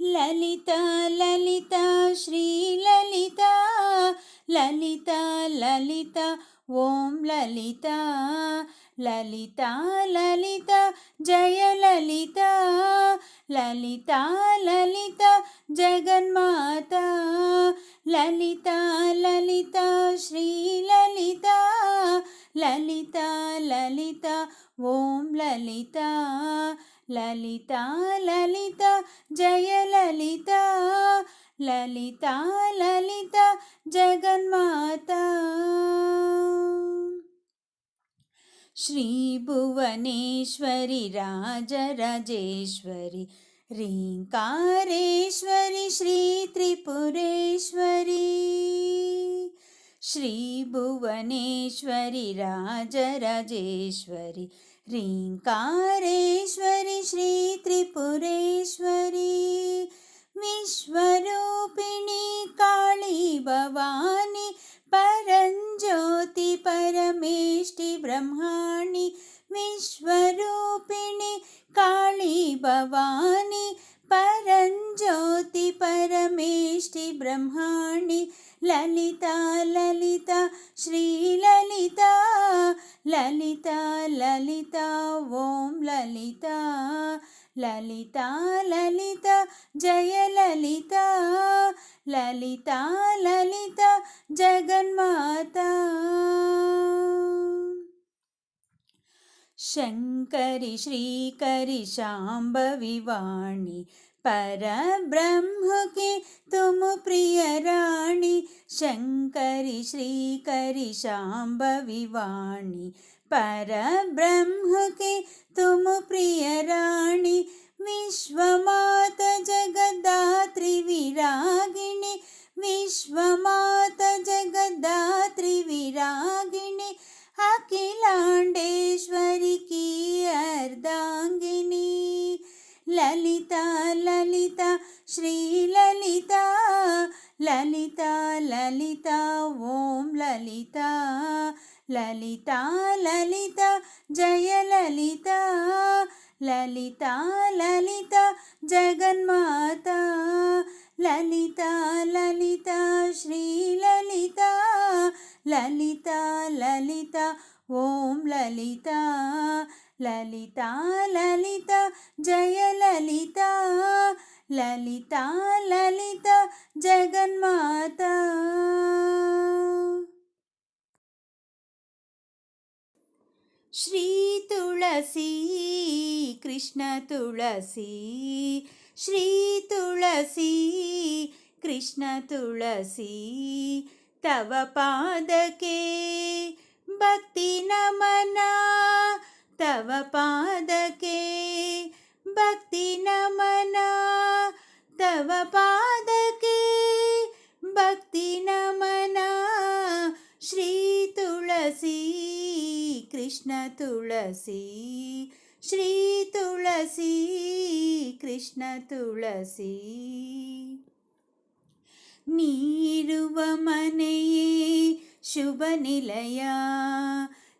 లలిత లలిత శ్రీ లలిత లలిత లలిత ఓం లలిత లలిత లలిత జయ లలిత లలిత లలిత జగన్మాత లలిత లలిత శ్రీ లలిత లలిత లలిత ఓం లలిత లలిత లలిత జయ ललिता ललिता जगन्माता। श्रीभुवनेश्वरि राजराजेश्वरि ह्रीङ्कारेश्वरि श्रीत्रिपुरेश्वरी। श्रीभुवनेश्वरि राजराजेश्वरि ह्रीङ्कारेश्वरि श्रीत्रिपुरेश्वरी। भवानि परञ्ज्योति परमेष्टि ब्रह्माणि विश्वरूपिणि काली भवानि परञ्ज्योति परमेष्टि ब्रह्माणि ललिता ललिता श्रीललिता ललिता ललिता ॐ ललिता ललिता ललिता जय ललिता ലളിത ലളിത ജഗന്മാത. ശങ്കരി ശ്രീകരി ശാംഭവി വാണി പരബ്രഹ്മകെ തുമു പ്രിയരാണി. ശങ്കരി ശ്രീകരി ശാംഭവി വാണി പരബ്രഹ്മകെ തുമു പ്രിയരാണി. वाणी परब्रह्म की तुम प्रिय राणी विश्वमात जगदात्री विरागिणी विश्वमात जगदात्री विरागिणी अखिलाण्डेश्वरी की अर्धांगिनी ललिता ललिता श्री ललिता ललिता ललिता ॐ ललिता ललिता ललिता जय ललिता లలిత లలిత జగన్మాత లలిత లలిత శ్రీ లలిత లలిత లలిత ఓం లలిత లలిత లలిత జయ లలిత లలిత లలిత జగన్మాత. श्रीतुलसी कृष्णतुलसी श्रीतुलसी कृष्णतुलसी तव पादके भक्ति नमना तव पादके भक्ति नमना तव पादके भक्ति नमना श्री तुलसी कृष्ण तुलसी श्री तुलसी कृष्ण तुलसी ನೀರುವ ಮನೆಯೇ ಶುಭ ನಿಲಯ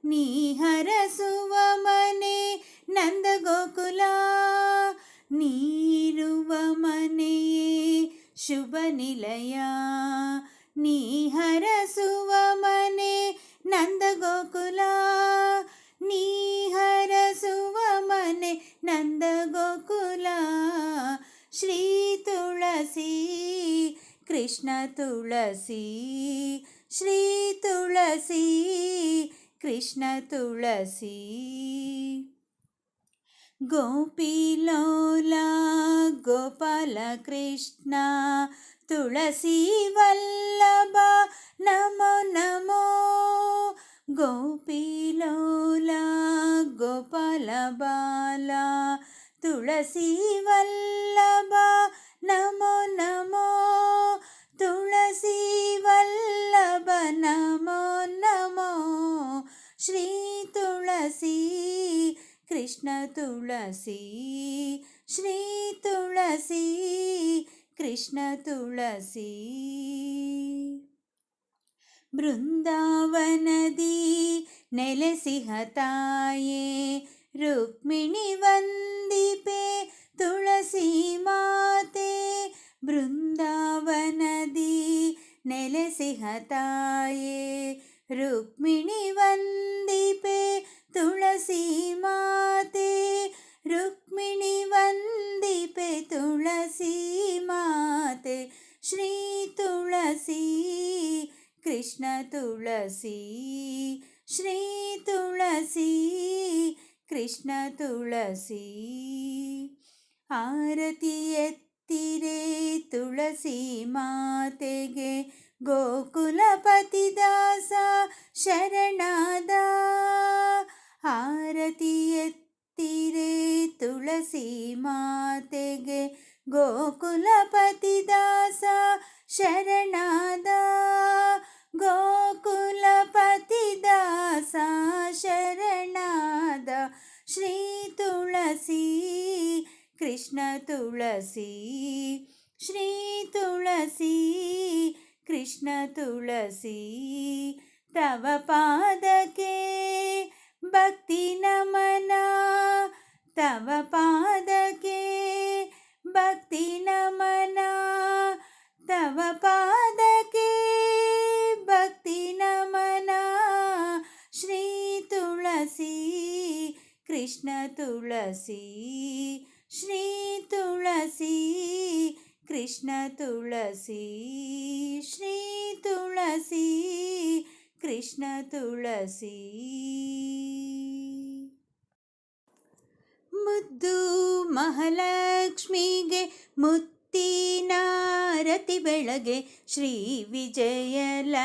ನೀ ಹರಸುವ ಮನೆ ನಂದ ಗೋಕುಲ ನೀರುವ ಮನೆಯೇ ಶುಭ ನಿಲಯ ನೀ ಹರಸುವ ಮನೆ ನಂದ ಗೋಕುಲ ನೀ ಹರಸುವ ಮನೆ ನಂದ ಗೋಕುಲ ಶ್ರೀ ತುಳಸಿ ಕೃಷ್ಣ ತುಳಸಿ ಶ್ರೀ ತುಳಸಿ ಕೃಷ್ಣ ತುಳಸಿ ಗೋಪಿಲೋಲ ಗೋಪಾಲ తులసి వల్లభ నమో నమో. గోపీలోల గోపాల బాల తులసి వల్లభ నమో నమో. తులసి వల్లభ నమో నమో. శ్రీ తులసి కృష్ణ తులసి. శ్రీ తులసి कृष्णतुलसी बृन्दावनदी नेलसिहताये रुक्मिणिवन्दिपे तुलसी माते बृन्दावनदी नेलसिहताये रुक्मिणिवन्दिपे तुलसी माते ನೆಲೆಸಿಹ ತಾಯೇ ರುಕ್ಮಿಣಿ ವಂದಿಪೆ ತುಳಸಿ ಮಾತೆ ರುಕ್ಮಿಣಿ ವಂದಿಪೆ ತುಳಸಿ ಮಾತೆ ಶ್ರೀ ತುಳಸಿ ಕೃಷ್ಣ ತುಳಸಿ ಶ್ರೀ ತುಳಸಿ ಕೃಷ್ಣ ತುಳಸಿ ಆರತಿ ಎತ್ತಿರೆ ತುಳಸಿ ಮಾತೆಗೆ ಗೋಕುಲಪತಿ ದಾಸ ಶರಣಾದ ಆರತಿ ಎತ್ತಿರೆ ತುಳಸಿ ಮಾತೆಗೆ ಗೋಕುಲಪತಿ ದಾಸ ಶರಣಾದ ಗೋಕುಲಪತಿ ದಾಸ ಶರಣಾದ ಶ್ರೀ ತುಳಸಿ ಕೃಷ್ಣ ತುಳಸಿ ಶ್ರೀ ತುಳಸಿ ಕೃಷ್ಣ ತುಳಸಿ ತವ ಪಾದಕ್ಕೆ तव पादके भक्ति नमना तव पादके भक्ति नमना श्री तुलसी कृष्ण तुलसी श्री तुलसी कृष्ण तुलसी श्री तुलसी कृष्ण तुलसी ಮಹಾಲಕ್ಷ್ಮಿಗೆ ಮುತ್ತಿನಾರತಿ ಬೆಳಗ್ಗೆ ಶ್ರೀ ವಿಜಯಲಕ್ಷ್ಮಿಗೆ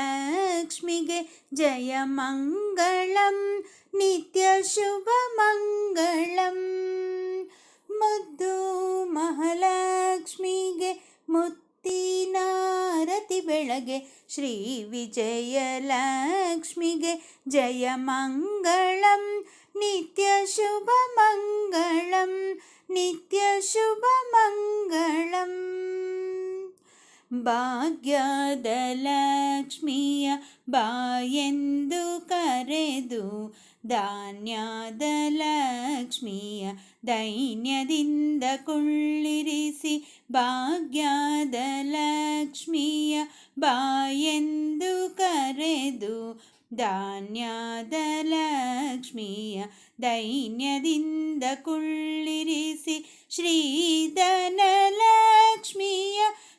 ಜಯ ಮಂಗಳಂ ನಿತ್ಯ ಶುಭ ಮಂಗಳಂ ಮುದ್ದು ಮಹಾಲಕ್ಷ್ಮಿಗೆ ಮುತ್ತಿನಾರತಿ ಬೆಳಗ್ಗೆ ಶ್ರೀ ವಿಜಯಲಕ್ಷ್ಮಿಗೆ ಜಯ ಮಂಗಳಂ ನಿತ್ಯ ಶುಭ ಮಂಗಳಂ ಭಾಗ್ಯದ ಲಕ್ಷ್ಮಿಯ ಬಾಯೆಂದು ಕರೆದು ಧಾನ್ಯದ ಲಕ್ಷ್ಮಿಯ ದೈನ್ಯದಿಂದ ಕುಳ್ಳಿರಿಸಿ ಭಾಗ್ಯದ ಲಕ್ಷ್ಮಿಯ ಬಾಯೆಂದು ಕರೆದು ಧಾನ್ಯದ ಲಕ್ಷ್ಮಿಯ ದೈನ್ಯದಿಂದ ಕುಳ್ಳಿರಿಸಿ ಶ್ರೀಧನಲಕ್ಷ್ಮಿಯ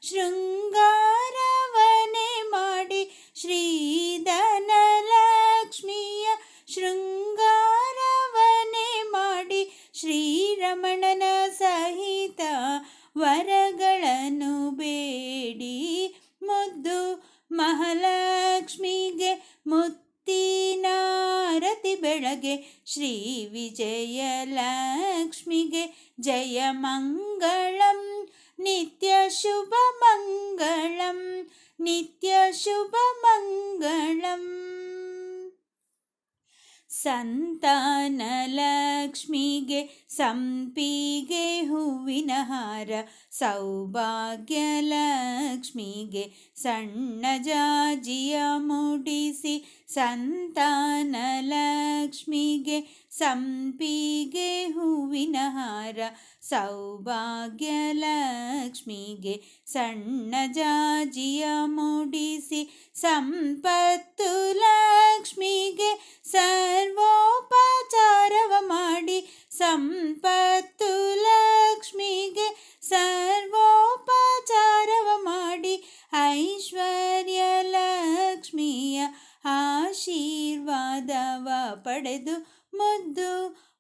ಶೃಂಗಾರವನೆ ಮಾಡಿ ಶ್ರೀಧನಲಕ್ಷ್ಮಿಯ ಶೃಂಗಾರವನೆ ಮಾಡಿ ಶ್ರೀರಮಣನ ಸಹಿತ ವರಗಳನ್ನು ಬೇಡಿ ಮುದ್ದು ಮಹಾಲಕ್ಷ್ಮಿಗೆ ಮುತ್ತಿನಾರತಿ ಬೆಳಗ್ಗೆ ಶ್ರೀ ವಿಜಯಲಕ್ಷ್ಮಿಗೆ ಜಯ ಮಂಗಳಂ ನಿತ್ಯ ಶುಭ ಮಂಗಳಂ ನಿತ್ಯ ಶುಭ ಮಂಗಳಂ ಸಂತಾನ ಲಕ್ಷ್ಮಿಗೆ ಸಂಪಿಗೆ ಹೂವಿನ ಹಾರ ಸೌಭಾಗ್ಯ ಲಕ್ಷ್ಮಿಗೆ ಸಣ್ಣ ಜಾಜಿಯ ಮುಡಿಸಿ ಸಂತಾನ ಲಕ್ಷ್ಮಿಗೆ ಸಂಪಿಗೆ ಹೂವಿನ ಹಾರ ಸೌಭಾಗ್ಯ ಲಕ್ಷ್ಮಿಗೆ ಸಣ್ಣ ಜಾಜಿಯ ಮೂಡಿಸಿ, ಸಂಪತ್ತು ಲಕ್ಷ್ಮಿಗೆ ಸರ್ವೋಪಚಾರವ ಮಾಡಿ, ಸಂಪತ್ತು ಲಕ್ಷ್ಮಿಗೆ ಸರ್ವೋಪಚಾರವ ಮಾಡಿ, ಐಶ್ವರ್ಯ ಲಕ್ಷ್ಮಿಯ ಆಶೀರ್ವಾದವ ಪಡೆದು ಮುದ್ದು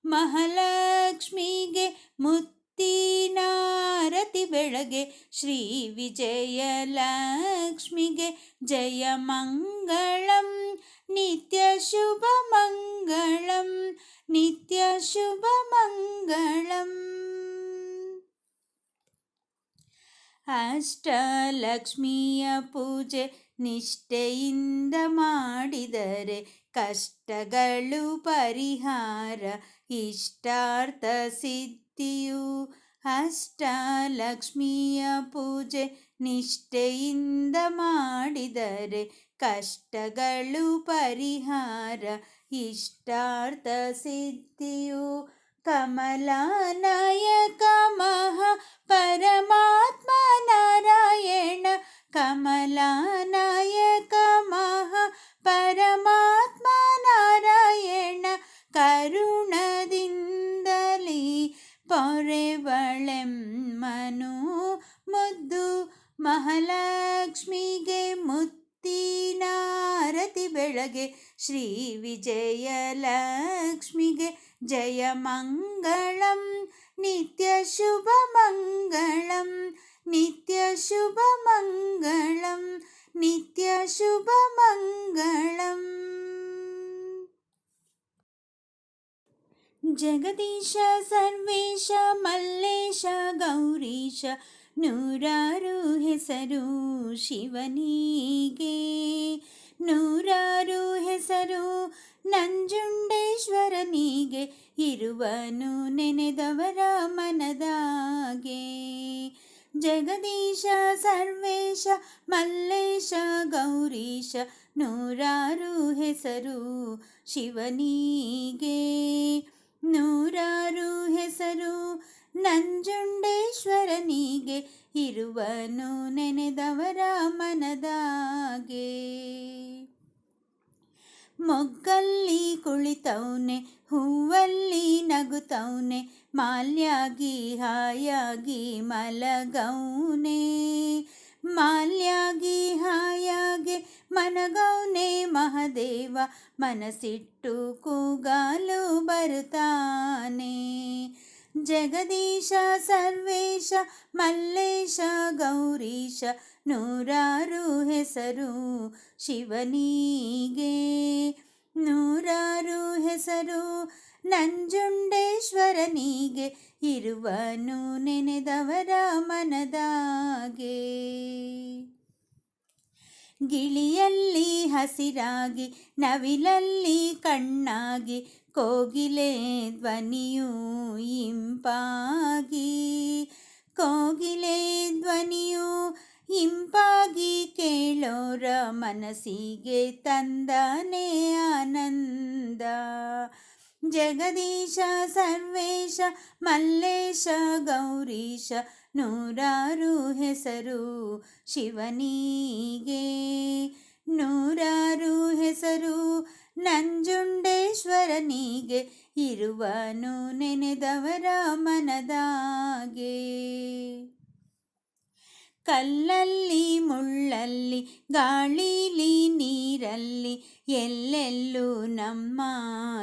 ಮಹಾಲಕ್ಷ್ಮಿಗೆ ಮುತ್ತಿನಾರತಿ ಬೆಳಗ್ಗೆ ಶ್ರೀ ವಿಜಯಲಕ್ಷ್ಮಿಗೆ ಜಯ ಮಂಗಳಂ ನಿತ್ಯ ಶುಭ ಮಂಗಳಂ ನಿತ್ಯ ಶುಭ ಮಂಗಳಂ ಅಷ್ಟಲಕ್ಷ್ಮಿಯ ಪೂಜೆ ನಿಷ್ಠೆಯಿಂದ ಮಾಡಿದರೆ ಕಷ್ಟಗಳು ಪರಿಹಾರ ಇಷ್ಟಾರ್ಥ ಸಿದ್ಧಿಯು ಅಷ್ಟಲಕ್ಷ್ಮಿಯ ಪೂಜೆ. ನಿಷ್ಠೆಯಿಂದ ಮಾಡಿದರೆ ಕಷ್ಟಗಳು ಪರಿಹಾರ ಇಷ್ಟಾರ್ಥ ಸಿದ್ಧಿಯು കമലാനായക മഹ പരമാത്മാ നാരായണ കമലാനായക പരമാത്മാ നാരായണ കരുണദിന്ദലി പൊರೆವಳೆಂ മനു മുദ്ദു മഹാലക്ഷ്മിഗേ ಮುತ್ತು ಮುತ್ತಿನಾರತಿ ಬೆಳಗ್ಗೆ ಶ್ರೀ ವಿಜಯಲಕ್ಷ್ಮಿಗೆ ಜಯ ಮಂಗಳಂ ನಿತ್ಯ ಶುಭ ಮಂಗಳಂ ನಿತ್ಯ ಶುಭ ಮಂಗಳಂ ನಿತ್ಯ ಶುಭ ಮಂಗಳಂ ಜಗದೀಶ ಸರ್ವೇಶ ಮಲ್ಲೇಶ ಗೌರೀಶ ನೂರಾರು ಹೆಸರು ಶಿವನಿಗೆ. ನೂರಾರು ಹೆಸರು ನಂಜುಂಡೇಶ್ವರನಿಗೆ. ಇರುವನು ನೆನೆದವರ ಮನದಾಗೆ. ಜಗದೀಶ, ಸರ್ವೇಶ, ಮಲ್ಲೇಶ, ಗೌರೀಶ, ನೂರಾರು ಹೆಸರು ಶಿವನಿಗೆ. ನೂರಾರು ಹೆಸರು ನಂಜುಂಡೇಶ್ವರನಿಗೆ ಇರುವನು ನೆನೆದವರ ಮನದಾಗೆ. ಮೊಗ್ಗಲ್ಲಿ ಕುಳಿತವನೆ, ಹೂವಲ್ಲಿ ನಗುತವನೆ, ಮಾಲ್ಯಾಗಿ ಹಾಯಾಗಿ ಮಲಗೌನೆ ಮಾಲ್ಯಾಗಿ ಹಾಯಾಗೆ ಮನಗೌನೆ ಮಹದೇವ ಮನಸಿಟ್ಟು ಕೂಗಾಲು ಬರುತ್ತಾನೆ. ಜಗದೀಶ, ಸರ್ವೇಶ, ಮಲ್ಲೇಶ, ಗೌರೀಶ, ನೂರಾರು ಹೆಸರು ಶಿವನಿಗೆ. ನೂರಾರು ಹೆಸರು ನಂಜುಂಡೇಶ್ವರನಿಗೆ, ಇರುವನು ನೆನೆದವರ ಮನದಾಗೆ. ಗಿಳಿಯಲ್ಲಿ ಹಸಿರಾಗಿ, ನವಿಲಲ್ಲಿ ಕಣ್ಣಾಗಿ ಕೋಗಿಲೆ ಧ್ವನಿಯು ಇಂಪಾಗಿ, ಕೋಗಿಲೆ ಧ್ವನಿಯು ಇಂಪಾಗಿ ಕೇಳೋರ ಮನಸ್ಸಿಗೆ ತಂದನೆ ಆನಂದ. ಜಗದೀಶ, ಸರ್ವೇಶ, ಮಲ್ಲೇಶ, ಗೌರೀಶ, ನೂರಾರು ಹೆಸರು ಶಿವನಿಗೆ. ನೂರಾರು ಹೆಸರು ನಂಜುಂಡೇಶ್ವರನಿಗೆ ಇರುವನು ನೆನೆದವರ ಮನದಾಗೆ ಕಲ್ಲಲ್ಲಿ ಮುಳ್ಳಲ್ಲಿ ಗಾಳಿಲಿ ನೀರಲ್ಲಿ ಎಲ್ಲೆಲ್ಲೂ ನಮ್ಮ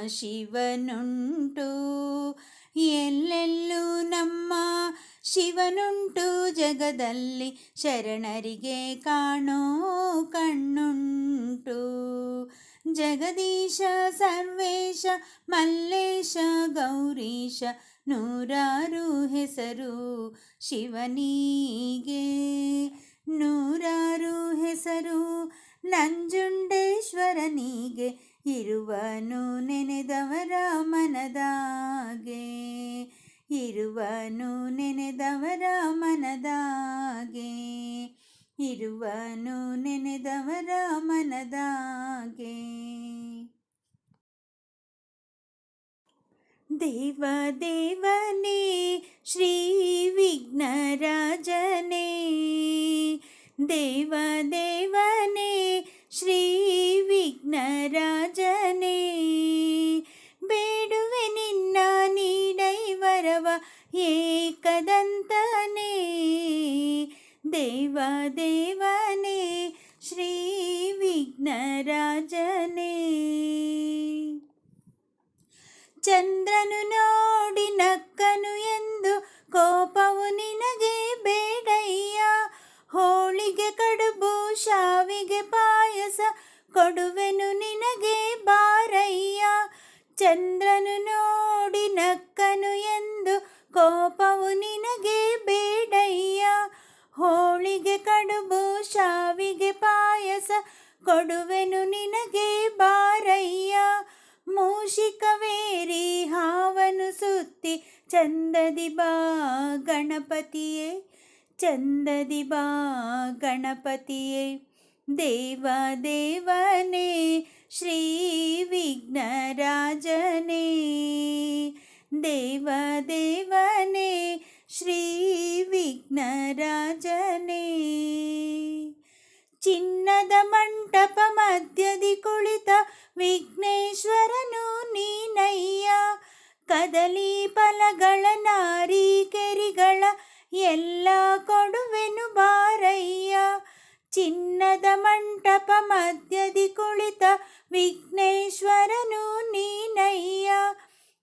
ಶಿವನುಂಟು. ಎಲ್ಲೆಲ್ಲೂ ನಮ್ಮ ಶಿವನುಂಟು ಜಗದಲ್ಲಿ ಶರಣರಿಗೆ ಕಾಣೋ ಕಣ್ಣುಂಟು. ಜಗದೀಶ ಸರ್ವೇಶ, ಮಲ್ಲೇಶ ಗೌರೀಶ, ನೂರಾರು ಹೆಸರು ಶಿವನಿಗೆ. ನೂರಾರು ಹೆಸರು ನಂಜುಂಡೇಶ್ವರನಿಗೆ, ಇರುವನು ನೆನೆದವರ ಮನದಾಗೆ. ಇರುವನು ನೆನೆದವರ ಮನದಾಗೆ. ಇರುವನು ನೆನೆದವರ ಮನದಾಗೆ ದೇವ ದೇವನೇ ಶ್ರೀ ವಿಘ್ನರಾಜನೇ ದೇವ ದೇವನೇ ಕೊಡುವೆನು ನಿನಗೆ ಬಾರಯ್ಯ. ಚಂದ್ರನು ನೋಡಿ ನಕ್ಕನು ಎಂದು ಕೋಪವು ನಿನಗೆ ಬೇಡಯ್ಯ. ಹೋಳಿಗೆ ಕಡುಬು, ಶಾವಿಗೆ ಪಾಯಸ ಕೊಡುವೆನು ನಿನಗೆ ಬಾರಯ್ಯ. ಮೂಷಿಕವೇರಿ, ಹಾವನು ಸುತ್ತಿ ಚಂದದಿ ಬಾ ಗಣಪತಿಯೇ, ಚಂದದಿ ಬಾ ಗಣಪತಿಯೇ. ದೇವ ದೇವನೇ, ಶ್ರೀ ವಿಘ್ನರಾಜನೇ. ದೇವ ದೇವನೇ, ಶ್ರೀ ವಿಘ್ನರಾಜನೇ. ಚಿನ್ನದ ಮಂಟಪ ಮಧ್ಯದಿ ಕುಳಿತ ವಿಘ್ನೇಶ್ವರನು ನೀನಯ್ಯ. ಕದಲಿ ಫಲಗಳ ನಾರಿಕೆರಿಗಳ ಎಲ್ಲ ಕೊಡುವೆನು ಬಾರಯ್ಯ. ಚಿನ್ನದ ಮಂಟಪ ಮಧ್ಯದಿ ಕುಳಿತ ವಿಘ್ನೇಶ್ವರನು ನೀನಯ್ಯ.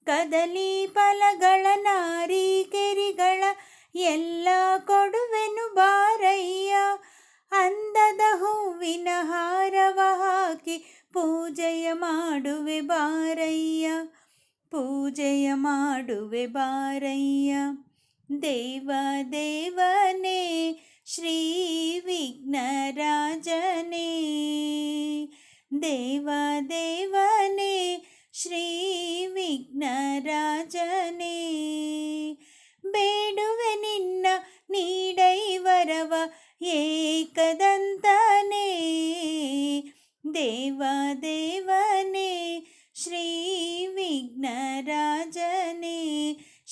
ಕದಲಿ ಫಲಗಳ ನಾರಿಕೆರಿಗಳ ಎಲ್ಲ ಕೊಡುವೆನು ಬಾರಯ್ಯ. ಅಂದದ ಹೂವಿನ ಹಾರವ ಹಾಕಿ ಪೂಜೆಯ ಮಾಡುವೆ ಬಾರಯ್ಯ. ಪೂಜೆಯ ಮಾಡುವೆ ಬಾರಯ್ಯ. ದೇವ ದೇವನೇ श्रीविघ्नराजने देवदेवने श्रीविघ्नराजने बेडुवे निन्न नीडैवरव एकदन्तने देवदेवने श्रीविघ्नराजने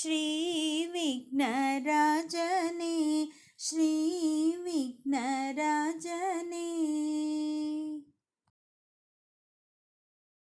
श्रीविघ्नराजने श्री विघ्नराजने।